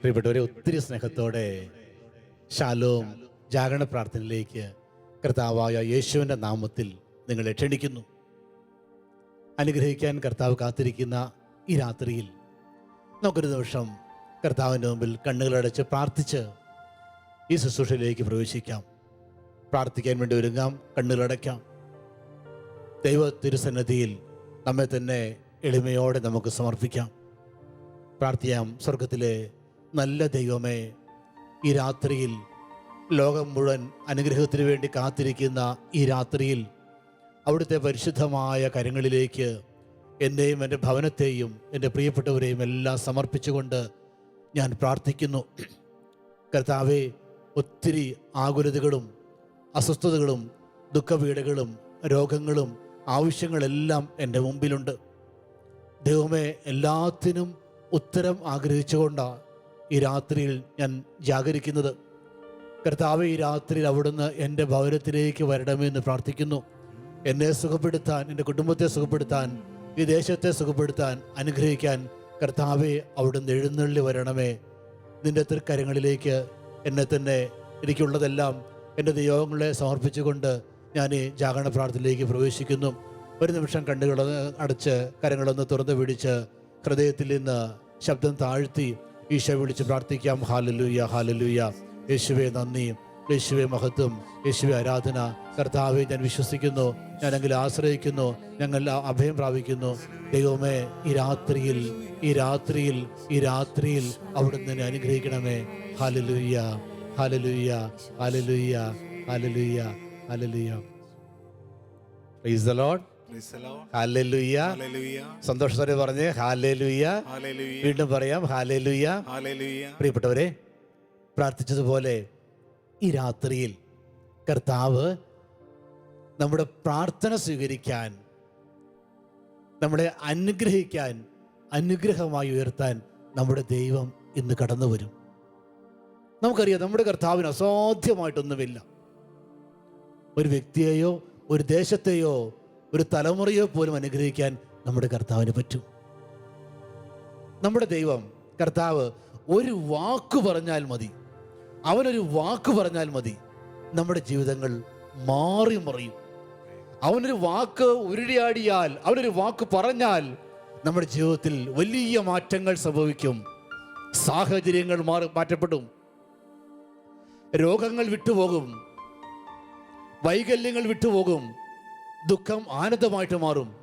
പ്രിയപ്പെട്ടവരെ ഒത്തിരി സ്നേഹത്തോടെ ശാലോം ജാഗരണ പ്രാർത്ഥനയിലേക്ക് കർത്താവായ യേശുവിന്റെ നാമത്തിൽ നിങ്ങളെ ക്ഷണിക്കുന്നു. അനുഗ്രഹിക്കാൻ കർത്താവ് കാത്തിരിക്കുന്ന ഈ രാത്രിയിൽ നമുക്കൊരു ദിവസം കർത്താവിന്റെ മുമ്പിൽ കണ്ണുകളടച്ച് പ്രാർത്ഥിച്ച് ഈ ശുശ്രൂഷയിലേക്ക് പ്രവേശിക്കാം. പ്രാർത്ഥിക്കാൻ വേണ്ടി ഒരുങ്ങാം കണ്ണുകളടയ്ക്കാം. ദൈവ തിരുസന്നതിയിൽ നമ്മെ തന്നെ എളിമയോടെ നമുക്ക് സമർപ്പിക്കാം. പ്രാർത്ഥിയാം സ്വർഗത്തിലെ നല്ല ദൈവമേ ഈ രാത്രിയിൽ ലോകം മുഴുവൻ അനുഗ്രഹത്തിന് വേണ്ടി കാത്തിരിക്കുന്ന ഈ രാത്രിയിൽ അവിടുത്തെ പരിശുദ്ധമായ കരങ്ങളിലേക്ക് എന്റെയും എന്റെ ഭവനത്തെയും എന്റെ പ്രിയപ്പെട്ടവരെയും എല്ലാം സമർപ്പിച്ചുകൊണ്ട് ഞാൻ പ്രാർത്ഥിക്കുന്നു. കർത്താവെ ഒത്തിരി ആകുലതകളും അസ്വസ്ഥതകളും ദുഃഖപീഠകളും രോഗങ്ങളും ആവശ്യങ്ങളെല്ലാം എന്റെ മുമ്പിലുണ്ട്. ദൈവമേ എല്ലാത്തിനും ഉത്തരം ആഗ്രഹിച്ചുകൊണ്ടാണ് ഈ രാത്രിയിൽ ഞാൻ ജാഗരിക്കുന്നത്. കർത്താവ് ഈ രാത്രിയിൽ അവിടുന്ന് എന്റെ ഭവനത്തിലേക്ക് വരണമെന്ന് പ്രാർത്ഥിക്കുന്നു. എന്നെ സുഖപ്പെടുത്താൻ എന്റെ കുടുംബത്തെ സുഖപ്പെടുത്താൻ ഈ ദേശത്തെ സുഖപ്പെടുത്താൻ അനുഗ്രഹിക്കാൻ കർത്താവെ അവിടുന്ന് എഴുന്നള്ളി വരണമേ. നിന്റെ തൃക്കരങ്ങളിലേക്ക് എന്നെ തന്നെ എനിക്കുള്ളതെല്ലാം എന്റെ ദൈവങ്ങളെ സമർപ്പിച്ചുകൊണ്ട് ഞാൻ ജാഗരണ പ്രാർത്ഥനയിലേക്ക് പ്രവേശിക്കുന്നു. ഒരു നിമിഷം കണ്ണുകൾ അടച്ച് കരങ്ങളൊന്ന് തുറന്ന് പിടിച്ച് ഹൃദയത്തിൽ നിന്ന് ശബ്ദം താഴ്ത്തി ഈശോ വിളിച്ച് പ്രാർത്ഥിക്കാം. ഹാലലൂയ ഹാലലൂയ യേശുവെ നന്ദി. യേശുവെ മഹത്വം. യേശുവെ ആരാധന. കർത്താവെ ഞാൻ വിശ്വസിക്കുന്നു. ഞാനെങ്കിൽ ആശ്രയിക്കുന്നു. ഞങ്ങൾ അഭയം പ്രാപിക്കുന്നു. ദൈവമേ ഈ രാത്രിയിൽ ഈ രാത്രിയിൽ ഈ രാത്രിയിൽ അവിടുന്ന് എന്നെ അനുഗ്രഹിക്കണമേ. ഹാലലൂയ ഹാലലൂയ ഹാലലൂയ ഹാലലൂയ സന്തോഷത്തോടെ പറഞ്ഞ് ഹാലേലുയ്യ. വീണ്ടും പറയാം ഹാലേലുയ്യ. പ്രിയപ്പെട്ടവരെ പ്രാർത്ഥിച്ചതുപോലെ ഈ രാത്രിയിൽ കർത്താവ് നമ്മുടെ പ്രാർത്ഥന സ്വീകരിക്കാൻ നമ്മളെ അനുഗ്രഹിക്കാൻ അനുഗ്രഹമായി ഉയർത്താൻ നമ്മുടെ ദൈവം ഇന്ന് കടന്നു വരും നമുക്കറിയാം നമ്മുടെ കർത്താവിന് അസാധ്യമായിട്ടൊന്നുമില്ല. ഒരു വ്യക്തിയെയോ ഒരു ദേശത്തെയോ ഒരു തലമുറയോ പോലും അനുഗ്രഹിക്കാൻ നമ്മുടെ കർത്താവിന് പറ്റും. നമ്മുടെ ദൈവം കർത്താവ് ഒരു വാക്ക് പറഞ്ഞാൽ മതി. അവനൊരു വാക്ക് പറഞ്ഞാൽ മതി. നമ്മുടെ ജീവിതങ്ങൾ മാറി മറിയും. അവനൊരു വാക്ക് ഉരുടിയാടിയാൽ അവനൊരു വാക്ക് പറഞ്ഞാൽ നമ്മുടെ ജീവിതത്തിൽ വലിയ മാറ്റങ്ങൾ സംഭവിക്കും. സാഹചര്യങ്ങൾ മാറി മാറ്റപ്പെടും. രോഗങ്ങൾ വിട്ടുപോകും. വൈകല്യങ്ങൾ വിട്ടുപോകും. ദുഃഖം ആനന്ദമായിട്ട് മാറും.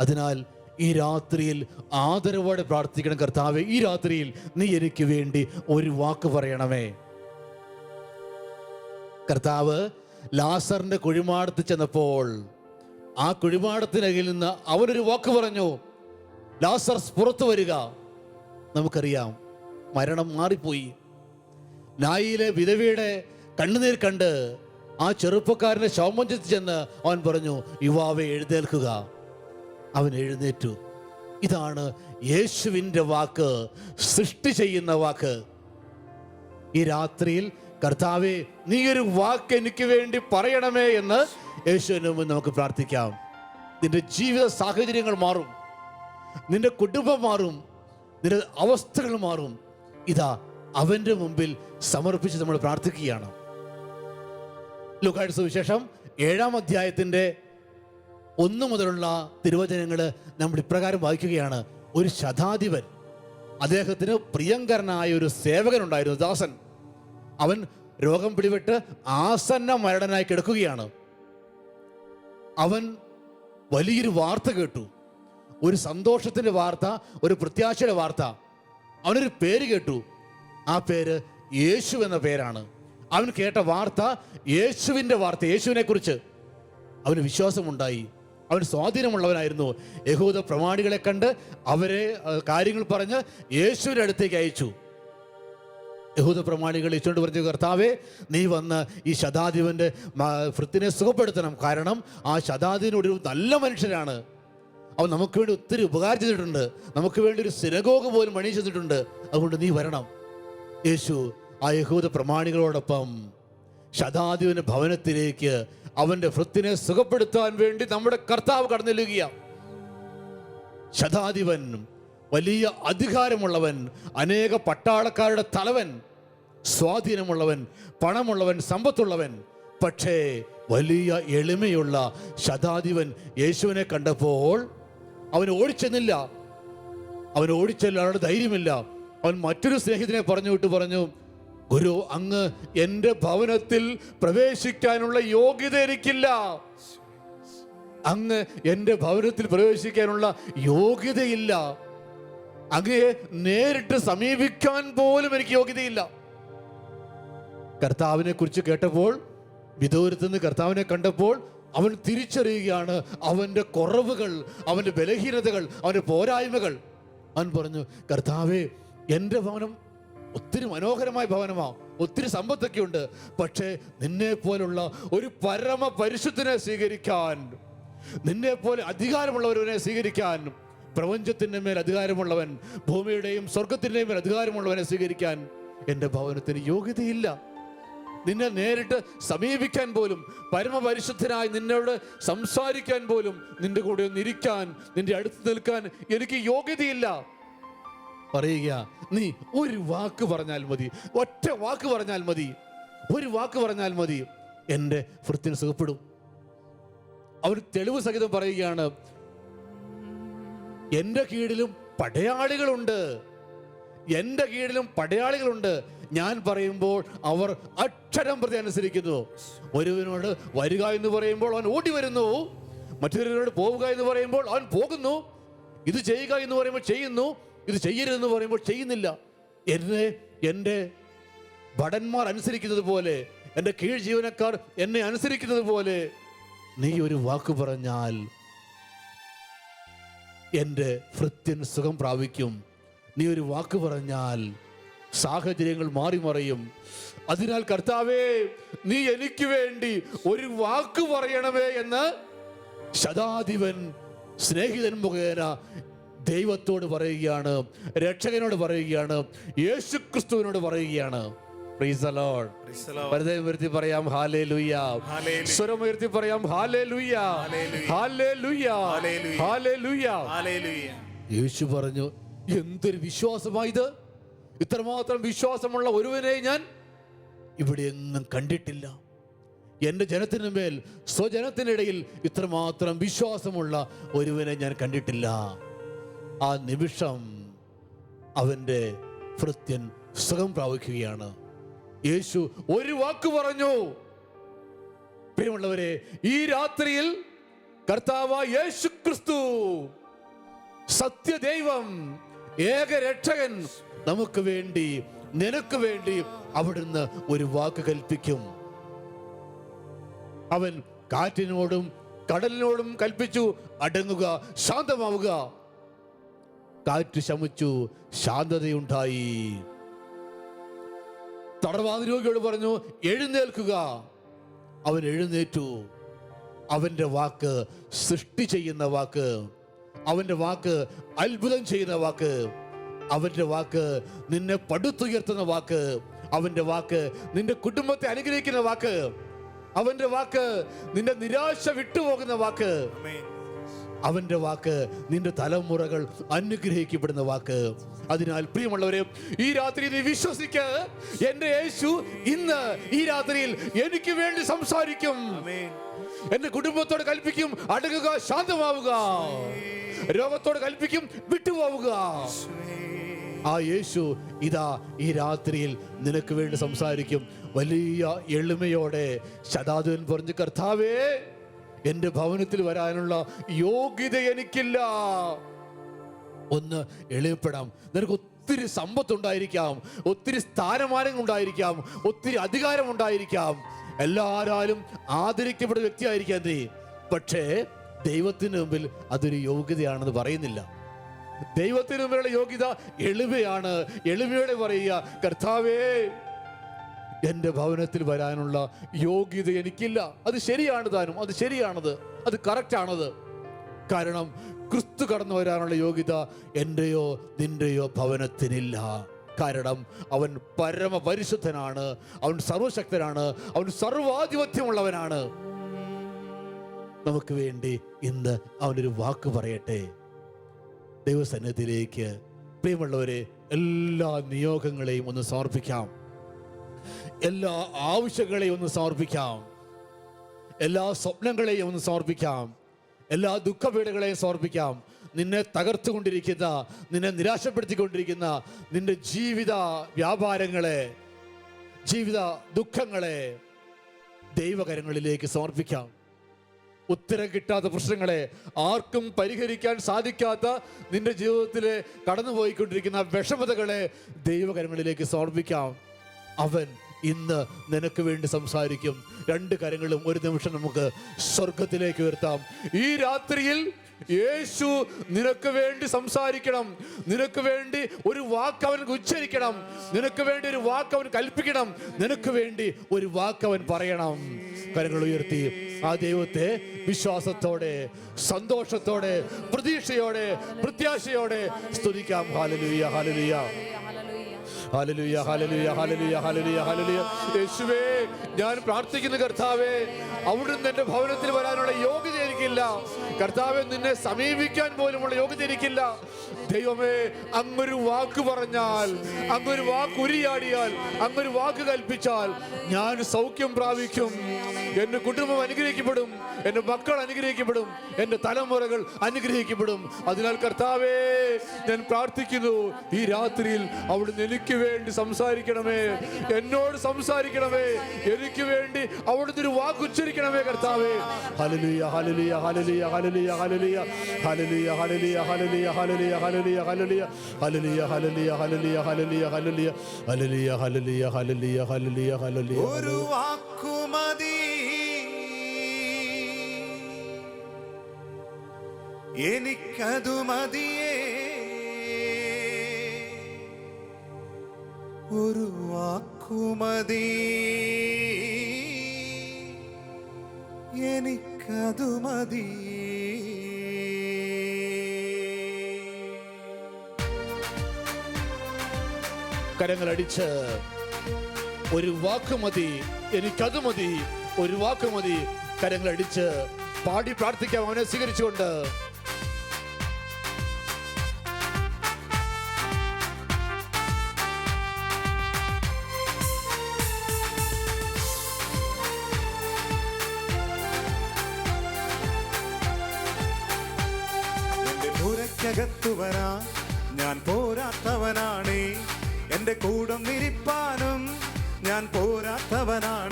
അതിനാൽ ഈ രാത്രിയിൽ ആദരവോടെ പ്രാർത്ഥിക്കണം കർത്താവെ. ഈ രാത്രിയിൽ നീ എനിക്ക് വേണ്ടി ഒരു വാക്ക് പറയണമേ. കർത്താവ് ലാസറിന്റെ കുഴിമാടത്ത് ചെന്നപ്പോൾ ആ കുഴിമാടത്തിനകിൽ നിന്ന് അവനൊരു വാക്ക് പറഞ്ഞു. ലാസർ പുറത്തു വരിക. നമുക്കറിയാം മരണം മാറിപ്പോയി. നായിലെ വിധവയുടെ കണ്ണുനീർ കണ്ട് ആ ചെറുപ്പക്കാരനെ ശവമഞ്ചത്ത് ചെന്ന് അവൻ പറഞ്ഞു യുവാവെ എഴുന്നേൽക്കുക. അവൻ എഴുന്നേറ്റു. ഇതാണ് യേശുവിന്റെ വാക്ക് സൃഷ്ടി ചെയ്യുന്ന വാക്ക്. ഈ രാത്രിയിൽ കർത്താവെ നീ ഒരു വാക്ക് എനിക്ക് വേണ്ടി പറയണമേ എന്ന് യേശുവിന് മുമ്പ് നമുക്ക് പ്രാർത്ഥിക്കാം. നിന്റെ ജീവിത സാഹചര്യങ്ങൾ മാറും. നിന്റെ കുടുംബം മാറും. നിന്റെ അവസ്ഥകൾ മാറും. ഇതാ അവന്റെ മുമ്പിൽ സമർപ്പിച്ച് നമ്മൾ പ്രാർത്ഥിക്കുകയാണ്. ലുക്കായുടെ സുവിശേഷം ഏഴാം അധ്യായത്തിന്റെ ഒന്നു മുതലുള്ള തിരുവചനങ്ങൾ നമ്മൾ ഇപ്രകാരം വായിക്കുകയാണ്. ഒരു ശതാധിപൻ അദ്ദേഹത്തിന് പ്രിയങ്കരനായ ഒരു സേവകനുണ്ടായിരുന്നു ദാസൻ. അവൻ രോഗം പിടിപെട്ട് ആസന്ന മരണനായി കിടക്കുകയാണ്. അവൻ വലിയൊരു വാർത്ത കേട്ടു. ഒരു സന്തോഷത്തിന്റെ വാർത്ത ഒരു പ്രത്യാശയുടെ വാർത്ത. അവനൊരു പേര് കേട്ടു. ആ പേര് യേശു എന്ന പേരാണ്. അവൻ കേട്ട വാർത്ത യേശുവിന്റെ വാർത്ത യേശുവിനെ കുറിച്ച് അവന് വിശ്വാസമുണ്ടായി. അവൻ സ്വാധീനമുള്ളവനായിരുന്നു. യഹൂദ പ്രമാണികളെ കണ്ട് അവരെ കാര്യങ്ങൾ പറഞ്ഞ് യേശുവിന്റെ അടുത്തേക്ക് അയച്ചു. യഹൂദ പ്രമാണികൾ ഇച്ചുകൊണ്ട് പറഞ്ഞു കർത്താവേ നീ വന്ന് ഈ ശതാധിപന്റെ വൃത്തിനെ സുഖപ്പെടുത്തണം. കാരണം ആ ശതാധിപനോട് ഒരു നല്ല മനുഷ്യനാണ്. അവൻ നമുക്ക് വേണ്ടി ഒത്തിരി ഉപകാരം ചെയ്തിട്ടുണ്ട്. നമുക്ക് വേണ്ടി ഒരു സിനഗോഗ് പോലും പണി ചെയ്തിട്ടുണ്ട്. അതുകൊണ്ട് നീ വരണം. യേശു ആ യഹൂദ പ്രമാണികളോടൊപ്പം ശതാധിപന്റെ ഭവനത്തിലേക്ക് അവന്റെ വൃത്തിനെ സുഖപ്പെടുത്താൻ വേണ്ടി നമ്മുടെ കർത്താവ് കടന്നെല്ലുകയാണ് ശതാധിപൻ വലിയ അധികാരമുള്ളവൻ അനേക പട്ടാളക്കാരുടെ തലവൻ സ്വാധീനമുള്ളവൻ പണമുള്ളവൻ സമ്പത്തുള്ളവൻ. പക്ഷേ വലിയ എളിമയുള്ള ശതാധിപൻ യേശുവിനെ കണ്ടപ്പോൾ അവൻ ഓടിച്ചെന്നില്ല. അവൻ ഓടിച്ചെല്ല ധൈര്യമില്ല. അവൻ മറ്റൊരു സ്നേഹിതനെ പറഞ്ഞു വിട്ട് പറഞ്ഞു ഗുരു അങ്ങ് എന്റെ ഭവനത്തിൽ പ്രവേശിക്കാനുള്ള യോഗ്യത എനിക്കില്ല അങ്ങ് എന്റെ ഭവനത്തിൽ പ്രവേശിക്കാനുള്ള യോഗ്യതയില്ല. അങ്ങയെ നേരിട്ട് സമീപിക്കാൻ പോലും എനിക്ക് യോഗ്യതയില്ല. കർത്താവിനെ കുറിച്ച് കേട്ടപ്പോൾ വിദൂരത്ത് നിന്ന് കർത്താവിനെ കണ്ടപ്പോൾ അവൻ തിരിച്ചറിയുകയാണ് അവന്റെ കുറവുകൾ അവന്റെ ബലഹീനതകൾ അവന്റെ പോരായ്മകൾ. അവൻ പറഞ്ഞു കർത്താവേ എന്റെ ഭവനം ഒത്തിരി മനോഹരമായ ഭവനമാ ഒത്തിരി സമ്പത്തൊക്കെ ഉണ്ട് പക്ഷേ നിന്നെ പോലുള്ള ഒരു പരമ പരിശുദ്ധനെ സ്വീകരിക്കാൻ നിന്നെ പോലെ അധികാരമുള്ളവരവനെ സ്വീകരിക്കാൻ പ്രപഞ്ചത്തിന്റെ മേൽ അധികാരമുള്ളവൻ ഭൂമിയുടെയും സ്വർഗത്തിന്റെയും മേൽ അധികാരമുള്ളവനെ സ്വീകരിക്കാൻ എന്റെ ഭവനത്തിന് യോഗ്യതയില്ല. നിന്നെ നേരിട്ട് സമീപിക്കാൻ പോലും പരമപരിശുദ്ധനായി നിന്നോട് സംസാരിക്കാൻ പോലും നിന്റെ കൂടെ ഒന്നിരിക്കാൻ നിന്റെ അടുത്ത് നിൽക്കാൻ എനിക്ക് യോഗ്യതയില്ല. പറയുക നീ ഒരു വാക്ക് പറഞ്ഞാൽ മതി ഒറ്റ വാക്ക് പറഞ്ഞാൽ മതി ഒരു വാക്ക് പറഞ്ഞാൽ മതി എന്റെ ഭൃത്തിന് സുഖപ്പെടും. അവർ തെളിവ് സഹിതം പറയുകയാണ് എന്റെ കീഴിലും പടയാളികളുണ്ട് എന്റെ കീഴിലും പടയാളികളുണ്ട്. ഞാൻ പറയുമ്പോൾ അവർ അക്ഷരം പ്രതി അനുസരിക്കുന്നു. ഒരുവനോട് വരിക എന്ന് പറയുമ്പോൾ അവൻ ഓടി വരുന്നു. മറ്റൊരുവനോട് പോവുക എന്ന് പറയുമ്പോൾ അവൻ പോകുന്നു. ഇത് ചെയ്യുക എന്ന് പറയുമ്പോൾ ചെയ്യുന്നു. ഇത് ചെയ്യരുതെന്ന് പറയുമ്പോൾ ചെയ്യുന്നില്ല. എന്നെ എന്റെ ഭടന്മാർ അനുസരിക്കുന്നത് പോലെ എന്റെ കീഴ് ജീവനക്കാർ എന്നെ അനുസരിക്കുന്നത് പോലെ നീ ഒരു വാക്ക് പറഞ്ഞാൽ എന്റെ ഭൃത്യൻ സുഖം പ്രാപിക്കും. നീ ഒരു വാക്ക് പറഞ്ഞാൽ സാഹചര്യങ്ങൾ മാറി മറിയും. അതിനാൽ കർത്താവേ നീ എനിക്ക് വേണ്ടി ഒരു വാക്ക് പറയണമേ എന്ന് ശതാധിപൻ സ്നേഹിതൻ മുഖേന ദൈവത്തോട് പറയുകയാണ് രക്ഷകനോട് പറയുകയാണ് യേശു ക്രിസ്തുവിനോട് പറയുകയാണ് പറയാം ഹാലേ ലുയ്യ Hallelujah. പറയാം ഹാലേ ലുയ്യ Hallelujah. ഹാലേ ലുയ്യ Hallelujah. ഹാലേ ലുയ്യ യേശു പറഞ്ഞു എന്തൊരു വിശ്വാസമായത്? ഇത്രമാത്രം വിശ്വാസമുള്ള ഒരുവനെ ഞാൻ ഇവിടെ എങ്ങും കണ്ടിട്ടില്ല. എന്റെ ജനത്തിനു മേൽ സ്വജനത്തിനിടയിൽ ഇത്രമാത്രം വിശ്വാസമുള്ള ഒരുവനെ ഞാൻ കണ്ടിട്ടില്ല. ആ നിമിഷം അവന്റെ ഭൃത്യൻ സുഖം പ്രാപിക്കുകയാണ്. യേശു ഒരു വാക്ക് പറഞ്ഞു. പ്രിയമുള്ളവരെ ഈ രാത്രിയിൽ കർത്താവ് യേശു ക്രിസ്തു സത്യദൈവം ഏകരക്ഷകൻ നമുക്ക് വേണ്ടി നിനക്ക് വേണ്ടി അവിടുന്ന് ഒരു വാക്ക് കൽപ്പിക്കും. അവൻ കാറ്റിനോടും കടലിനോടും കൽപ്പിച്ചു അടങ്ങുക ശാന്തമാവുക. കാറ്റ് ശമിച്ചു ശാന്തതയുണ്ടായി. തടവാതി രോഗിയോട് പറഞ്ഞു എഴുന്നേൽക്കുക. അവൻ എഴുന്നേറ്റു. അവന്റെ വാക്ക് സൃഷ്ടി ചെയ്യുന്ന വാക്ക് അവന്റെ വാക്ക് അത്ഭുതം ചെയ്യുന്ന വാക്ക് അവന്റെ വാക്ക് നിന്നെ പടുത്തുയർത്തുന്ന വാക്ക് അവന്റെ വാക്ക് നിന്റെ കുടുംബത്തെ അനുഗ്രഹിക്കുന്ന വാക്ക് അവന്റെ വാക്ക് നിന്റെ നിരാശ വിട്ടുപോകുന്ന വാക്ക്. അവന്റെ വാക്ക് നിന്റെ തലമുറകൾ അനുഗ്രഹിക്കപ്പെടുന്ന വാക്ക്. അതിനാൽ പ്രിയമുള്ളവരെ ഈ രാത്രി നീ വിശ്വസിക്ക. എന്റെ യേശു ഇന്ന് ഈ രാത്രിയിൽ എനിക്ക് വേണ്ടി സംസാരിക്കും. എന്റെ കുടുംബത്തോട് കൽപ്പിക്കും അടുക്കുക ശാന്തമാവുക. രോഗത്തോട് കൽപ്പിക്കും വിട്ടുപോവുക. ആ യേശു ഇതാ ഈ രാത്രിയിൽ നിനക്ക് വേണ്ടി സംസാരിക്കും. വലിയ എളിമയോടെ ശതാധുവൻ പറഞ്ഞു കർത്താവേ എന്റെ ഭവനത്തിൽ വരാനുള്ള യോഗ്യത എനിക്കില്ല. ഒന്ന് എളിയപ്പെടാം. നിനക്ക് ഒത്തിരി സമ്പത്തുണ്ടായിരിക്കാം. ഒത്തിരി സ്ഥാനമാനം ഉണ്ടായിരിക്കാം ഒത്തിരി അധികാരം ഉണ്ടായിരിക്കാം എല്ലാരാലും ആദരിക്കപ്പെടുന്ന വ്യക്തിയായിരിക്കാം നീ. പക്ഷേ ദൈവത്തിന് മുമ്പിൽ അതൊരു യോഗ്യതയാണെന്ന് പറയുന്നില്ല. ദൈവത്തിന് മുമ്പിലുള്ള യോഗ്യത എളിമയാണ്. എളിമയോടെ പറയുക കർത്താവേ എന്റെ ഭവനത്തിൽ വരാനുള്ള യോഗ്യത എനിക്കില്ല. അത് ശരിയാണ് താനും അത് ശരിയാണത് അത് കറക്റ്റാണത്. കാരണം ക്രിസ്തു കടന്നു വരാനുള്ള യോഗ്യത എന്റെയോ നിന്റെയോ ഭവനത്തിനില്ല. കാരണം അവൻ പരമപരിശുദ്ധനാണ് അവൻ സർവശക്തനാണ് അവൻ സർവാധിപത്യമുള്ളവനാണ്. നമുക്ക് വേണ്ടി ഇന്ന് അവനൊരു വാക്ക് പറയട്ടെ. ദൈവസന്നിധിയിലേക്ക് പ്രിയമുള്ളവരെ എല്ലാ നിയോഗങ്ങളെയും ഒന്ന് സമർപ്പിക്കാം. എല്ലാ ആവശ്യങ്ങളെയും ഒന്ന് സമർപ്പിക്കാം. എല്ലാ സ്വപ്നങ്ങളെയും ഒന്ന് സമർപ്പിക്കാം. എല്ലാ ദുഃഖപീഠകളെയും സമർപ്പിക്കാം. നിന്നെ തകർത്തുകൊണ്ടിരിക്കുന്ന നിന്നെ നിരാശപ്പെടുത്തിക്കൊണ്ടിരിക്കുന്ന നിന്റെ ജീവിത വ്യാപാരങ്ങളെ ജീവിത ദുഃഖങ്ങളെ ദൈവകരങ്ങളിലേക്ക് സമർപ്പിക്കാം. ഉത്തരം കിട്ടാത്ത പ്രശ്നങ്ങളെ ആർക്കും പരിഹരിക്കാൻ സാധിക്കാത്ത നിന്റെ ജീവിതത്തിലെ കടന്നുപോയിക്കൊണ്ടിരിക്കുന്ന വിഷമതകളെ ദൈവകരങ്ങളിലേക്ക് സമർപ്പിക്കാം. അവൻ ഇന്ന് നിനക്ക് വേണ്ടി സംസാരിക്കും. രണ്ട് കരങ്ങളും ഒരു നിമിഷം നമുക്ക് സ്വർഗത്തിലേക്ക് ഉയർത്താം. ഈ രാത്രിയിൽ യേശു നിനക്ക് വേണ്ടി സംസാരിക്കണം. നിനക്ക് വേണ്ടി ഒരു വാക്ക് അവൻ ഉച്ചരിക്കണം. നിനക്ക് വേണ്ടി ഒരു വാക്ക് അവൻ കൽപ്പിക്കണം. നിനക്ക് വേണ്ടി ഒരു വാക്ക് അവൻ പറയണം. കരങ്ങൾ ഉയർത്തി. ആ ദൈവത്തെ വിശ്വാസത്തോടെ സന്തോഷത്തോടെ പ്രതീക്ഷയോടെ പ്രത്യാശയോടെ സ്തുതിക്കാം. ഹാലലുയ ഹാലലുയ ഹല്ലേലൂയ ഹല്ലേലൂയ ഹല്ലേലൂയ ഹല്ലേലൂയ ഹല്ലേലൂയ യേശുവേ ഞാൻ പ്രാർത്ഥിക്കുന്ന കർത്താവേ അവിടുന്ന് എന്റെ ഭവനത്തിൽ വരാനുള്ള യോഗ്യത എനിക്കില്ല. കർത്താവെ നിന്നെ സമീപിക്കാൻ പോലുമുള്ള യോഗ്യത എനിക്കില്ല. ദൈവമേ അങ്ങൊരു വാക്ക് പറഞ്ഞാൽ അങ്ങൊരു വാക്ക് ഉരിയാടിയാൽ അങ്ങൊരു വാക്ക് കൽപ്പിച്ചാൽ ഞാൻ സൗഖ്യം പ്രാപിക്കും. എന്റെ കുടുംബം അനുഗ്രഹിക്കപ്പെടും എന്റെ മക്കൾ അനുഗ്രഹിക്കപ്പെടും എന്റെ തലമുറകൾ അനുഗ്രഹിക്കപ്പെടും. അതിനാൽ കർത്താവേ ഞാൻ പ്രാർത്ഥിക്കുന്നു ഈ രാത്രിയിൽ അവിടുന്ന് എനിക്ക് വേണ്ടി സംസാരിക്കണമേ എന്നോട് സംസാരിക്കണമേ എനിക്ക് വേണ്ടി അവിടുന്ന് ഒരു വാക്ക് ഉച്ചരിക്കണമേ കർത്താവേ. ഹലലിയ ഹലലിയ ഹലലിയ ഹലലിയ ഹലലിയ ഹലലിയ ഹലലിയ ഹലലിയ ഹലലിയ ഹല്ലേലൂയ ഹല്ലേലൂയ ഹല്ലേലൂയ ഹല്ലേലൂയ ഹല്ലേലൂയ ഹല്ലേലൂയ ഹല്ലേലൂയ ഹല്ലേലൂയ ഹല്ലേലൂയ ഹല്ലേലൂയ ഹല്ലേലൂയ ഹല്ലേലൂയ ഹല്ലേലൂയ ഒരു വാക്കുമതി എനിക്കതു മതിയേ. ഒരു വാക്കുമതി എനിക്കതു മതി. കരങ്ങളടിച്ച് ഒരു വാക്ക് മതി എനിക്കത് മതി ഒരു വാക്ക് മതി കരങ്ങളടിച്ച് പാടി പ്രാർത്ഥിക്കാം. അവനെ സ്വീകരിച്ചുകൊണ്ട് കൂടം വിരിപ്പാനും ഞാൻ പോരാത്തവനാണേ.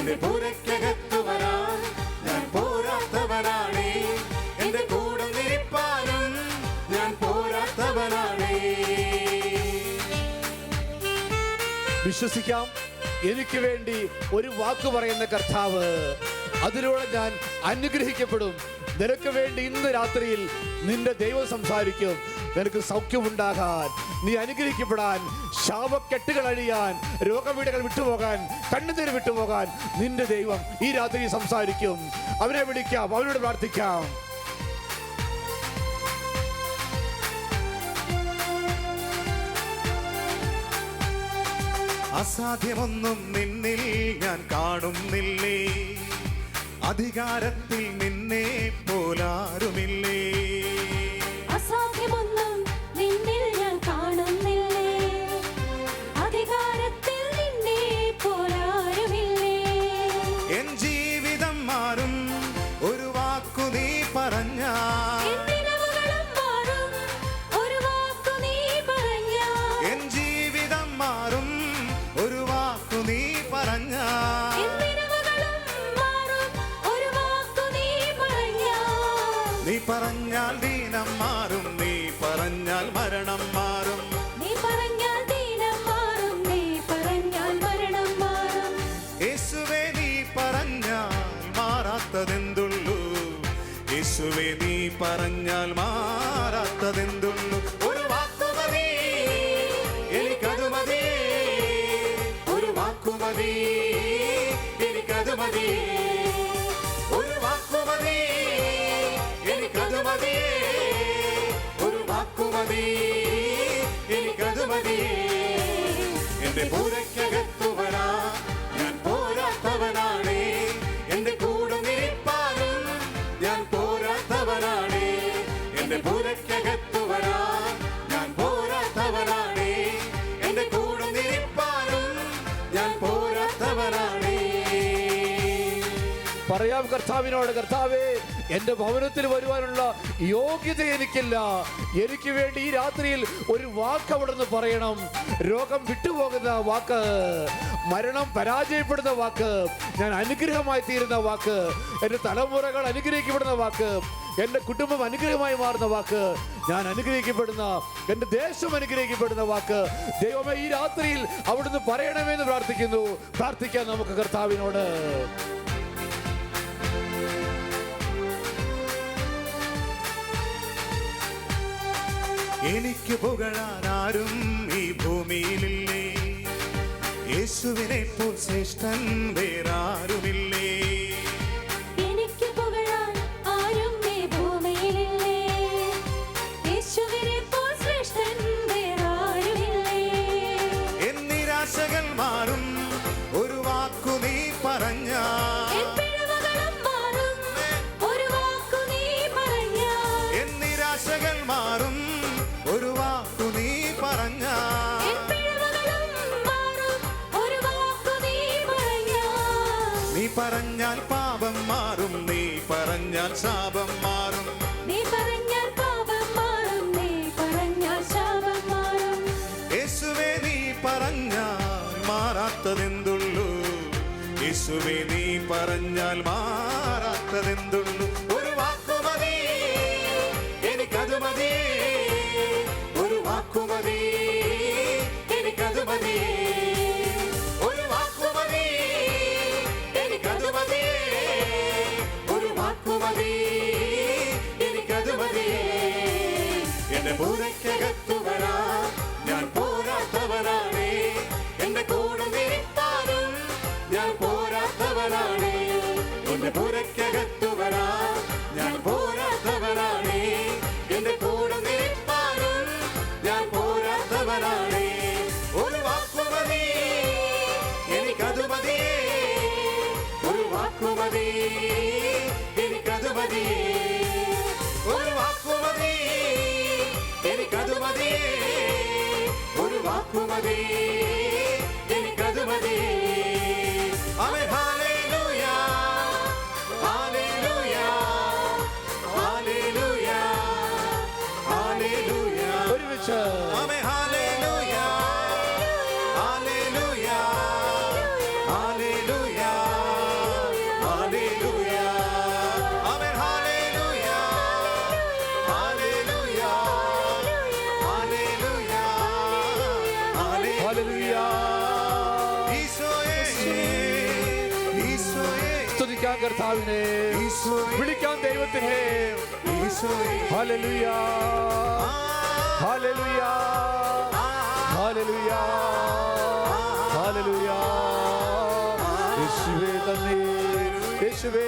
എന്റെ പൂരക്കകത്തു വരാൻ ഞാൻ പോരാത്തവനാണേ. എന്റെ കൂടെ നിരിപ്പാനും ഞാൻ പോരാത്തവനാണേ. വിശ്വസിക്കാം എനിക്ക് വേണ്ടി ഒരു വാക്ക് പറയുന്ന കർത്താവ് അതിലൂടെ ഞാൻ അനുഗ്രഹിക്കപ്പെടും. നിനക്ക് വേണ്ടി ഇന്ന് രാത്രിയിൽ നിന്റെ ദൈവം സംസാരിക്കും. നിനക്ക് സൗഖ്യമുണ്ടാകാൻ നീ അനുഗ്രഹിക്കപ്പെടാൻ ശാപക്കെട്ടുകൾ അഴിയാൻ രോഗവീടുകൾ വിട്ടുപോകാൻ കണ്ണുനീർ വിട്ടുപോകാൻ നിന്റെ ദൈവം ഈ രാത്രി സംസാരിക്കും. അവനെ വിളിക്കാം അവനോട് പ്രാർത്ഥിക്കാം. അസാധ്യമൊന്നും നിന്നിൽ ഞാൻ കാണുന്നില്ലേ? അധികാരത്തിൽ നിന്നെ പോലാരുമില്ലേ? നീ പറഞ്ഞാൽ ദീനം മാറും നീ പറഞ്ഞാൽ മരണം മതി എനിക്കത് മതി. എന്റെ പൂരയ്ക്കകത്തു വരാ ഞാൻ പോരാത്തവനാണേ. എന്റെ കൂടെ നിൽപ്പാനും ഞാൻ പോരാത്തവനാണേ. എന്റെ പൂരയ്ക്കകത്തു വരാ ഞാൻ പോരാത്തവനാണേ. എന്റെ കൂടെ നിൽപ്പാനും ഞാൻ പോരാത്തവനാണേ. പറയാം കർത്താവിനോട് കർത്താവേ. എന്റെ ഭവനത്തിൽ വരുവാനുള്ള യോഗ്യത എനിക്കില്ല. എനിക്ക് വേണ്ടി ഈ രാത്രിയിൽ ഒരു വാക്ക് അവിടുന്ന് പറയണം. രോഗം വിട്ടുപോകുന്ന വാക്ക് മരണം പരാജയപ്പെടുന്ന വാക്ക് ഞാൻ അനുഗ്രഹമായി തീരുന്ന വാക്ക് എന്റെ തലമുറകൾ അനുഗ്രഹിക്കപ്പെടുന്ന വാക്ക് എന്റെ കുടുംബം അനുഗ്രഹമായി മാറുന്ന വാക്ക് ഞാൻ അനുഗ്രഹിക്കപ്പെടുന്ന എന്റെ ദേശം അനുഗ്രഹിക്കപ്പെടുന്ന വാക്ക്. ദൈവമേ ഈ രാത്രിയിൽ അവിടുന്ന് പറയണമെന്ന് പ്രാർത്ഥിക്കുന്നു. പ്രാർത്ഥിക്കാം നമുക്ക് കർത്താവിനോട്. എനിക്ക് പുകഴാൻ ആരും ഈ ഭൂമിയിലില്ലേ. യേശുവിനെ പോൽ ശ്രേഷ്ഠൻ വേറാരുമില്ലേ. യേശുവേ നീ പറഞ്ഞാൽ മാറാത്തതെന്തുള്ളൂ ഒരു വാക്കുമതി എനിക്കത് മതി. സ്തുതിക്കാം കർത്താവിനെ. വിളിക്കാൻ വിളിക്കാം ദൈവത്തിനെ. ഈശോയേ. ഹല്ലേലൂയ. ഹല്ലേലൂയ. ഹല്ലേലൂയ. ഹല്ലേലൂയ. യേശുവേ തന്നെ. യേശുവേ.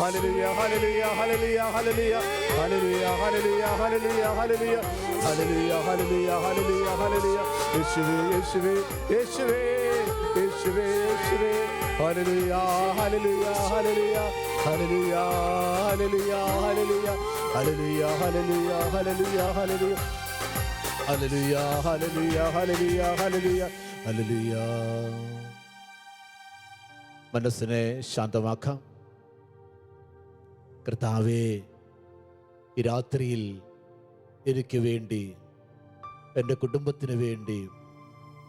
ഹല്ലേലൂയ ഹല്ലേലൂയ ഹല്ലേലൂയ ഹല്ലേലൂയ. ഹല്ലേലൂയ ഹല്ലേലൂയ ഹല്ലേലൂയ ഹല്ലേലൂയ. ഹല്ലേലൂയ ഹല്ലേലൂയ ഹല്ലേലൂയ ഹല്ലേലൂയ. യേശുവേ യേശുവേ യേശുവേ യേശുവേ യേശുവേ. മനസ്സിനെ ശാന്തമാക്കാം കർത്താവേ ഈ രാത്രിയിൽ എനിക്ക് വേണ്ടി എന്റെ കുടുംബത്തിന് വേണ്ടി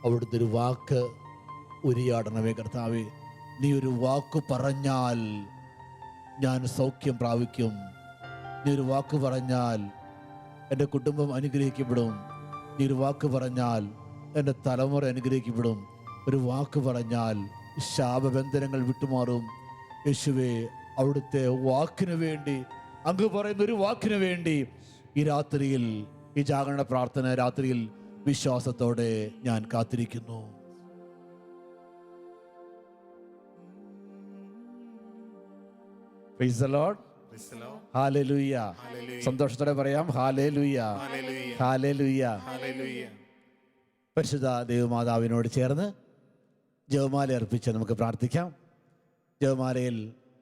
അവിടുത്തെ ഒരു വാക്ക് ഉരിയാടണമേ കർത്താവേ നീ ഒരു വാക്ക് പറഞ്ഞാൽ ഞാൻ സൗഖ്യം പ്രാപിക്കും. നീ ഒരു വാക്ക് പറഞ്ഞാൽ എന്റെ കുടുംബം അനുഗ്രഹിക്കപ്പെടും. നീ ഒരു വാക്ക് പറഞ്ഞാൽ എന്റെ തലമുറ അനുഗ്രഹിക്കപ്പെടും. ഒരു വാക്ക് പറഞ്ഞാൽ ശാപബന്ധനങ്ങൾ വിട്ടുമാറും. യേശുവേ അവിടുത്തെ വാക്കിനു വേണ്ടി അങ്ങ് പറയുന്ന ഒരു വാക്കിനു വേണ്ടി ഈ രാത്രിയിൽ ഈ ജാഗരണ പ്രാർത്ഥന രാത്രിയിൽ വിശ്വാസത്തോടെ ഞാൻ കാത്തിരിക്കുന്നു. സന്തോഷത്തോടെ പറയാം. ഹാലേലുയ്യ ഹാലേലുയ്യ പരിശുദ്ധ ദേവമാതാവിനോട് ചേർന്ന് ജവമാല അർപ്പിച്ച് നമുക്ക് പ്രാർത്ഥിക്കാം. ജവമാലയിൽ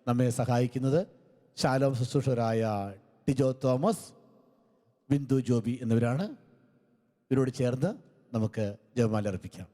നമ്മെ സഹായിക്കുന്നത് ശാലോം ശുശ്രൂഷകരായ ടിജോ തോമസ് ബിന്ദു ജോബി എന്നിവരാണ്. ഇവരോട് ചേർന്ന് നമുക്ക് ജവമാല അർപ്പിക്കാം.